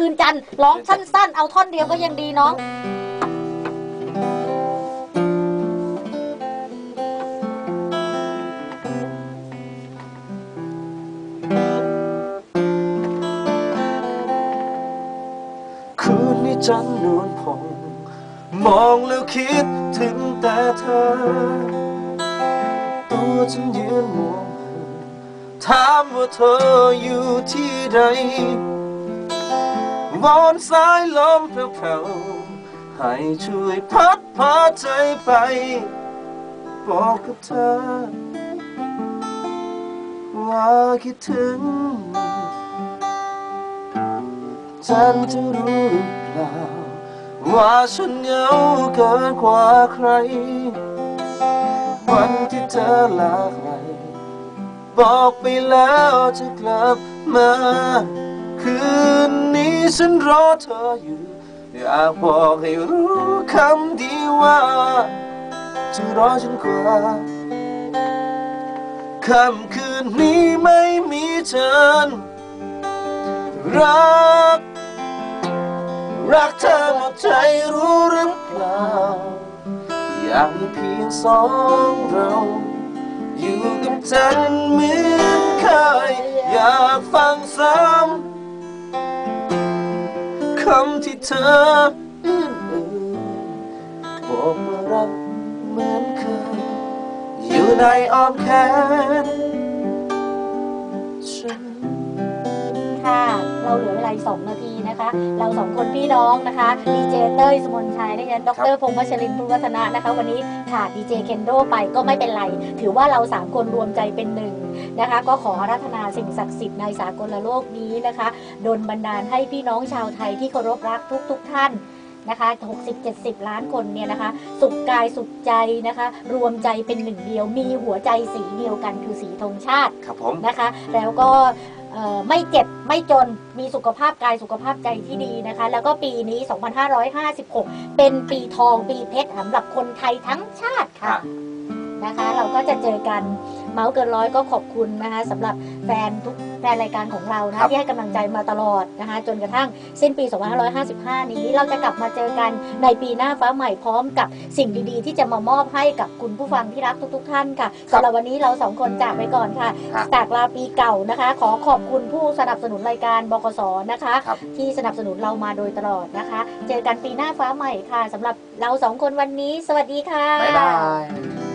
คืนจันทร์ร้องสั้น ๆ เอาท่อนเดียวก็ยังดีน้องคืนนี้จันนวลพองมองแล้วคิดถึงแต่เธอ ตัวฉันยืนมองถามว่าเธออยู่ที่ใด วอนสายลมแผ่วๆให้ช่วยพัดพาใจไปบอกกับเธอ ว่าคิดถึงฉันจะรู้หรือเปล่า ว่าฉันเหงาเกินกว่าใคร วันที่เธอลาไกลบอกไปแล้วจะกลับมา คืน ฉันรอเธออยู่อยากบอกให้รู้คำเดียวว่าจะรอฉันกว่าค่ำคืนนี้ไม่มีฉันรัก รักเธอหมดใจรู้หรือเปล่าอยากมีเพียงสองเรา อยู่กับฉันเหมือนเคย เธออื่นเอ่ยบอกว่ารักเหมือนเคย อยู่ในอ้อมแขนฉัน ค่ะ เราเหลือเวลาอีกสองนาที นะคะ เราสองคนพี่น้องนะคะดีเจเต้ยสมนชัยและฉันดรพงษ์วัชรินทร์พุวัฒนะนะคะ วันนี้ขาดดีเจเคนโดไปก็ไม่เป็นไร ถือว่าเราสามคนรวมใจเป็นหนึ่งนะคะ ก็ขออารัธนาสิ่งศักดิ์สิทธิ์ในสากลโลกนี้นะคะดลบันดาลให้พี่น้องชาวไทยที่เคารพรักทุกทุกๆท่านนะคะ60-70 ล้านคนเนี่ยนะคะ สุขกายสุขใจนะคะ รวมใจเป็นหนึ่งเดียว มีหัวใจสีเดียวกันคือสีธงชาติครับผมนะคะ แล้วก็เอ่อ ไม่เจ็บไม่จนมีสุขภาพกายสุขภาพใจที่ดีนะคะ แล้วก็ปีนี้ 2556 เป็นปีทองปีเพชรสำหรับคนไทยทั้งชาติค่ะนะคะ เราก็จะเจอกัน เมาส์เกินร้อยก็ขอบคุณนะคะสำหรับแฟนทุกแฟนรายการของเรานะที่ให้กำลังใจมาตลอดนะคะจนกระทั่งสิ้นปี 2555 นี้เราจะกลับมาเจอกันในปีหน้าฟ้าใหม่พร้อมกับสิ่งดีๆ ที่จะมามอบให้กับคุณผู้ฟังที่รักทุก ๆ ท่านค่ะสำหรับวันนี้เราสองคนจากไปก่อนค่ะครับจากลาปีเก่านะคะ ขอขอบคุณผู้สนับสนุนรายการบกสนะคะ ครับ ที่สนับสนุนเรามาโดยตลอดนะคะ เจอกันปีหน้าฟ้าใหม่ค่ะสำหรับเราสองคนวันนี้ สวัสดีค่ะ บ๊ายบาย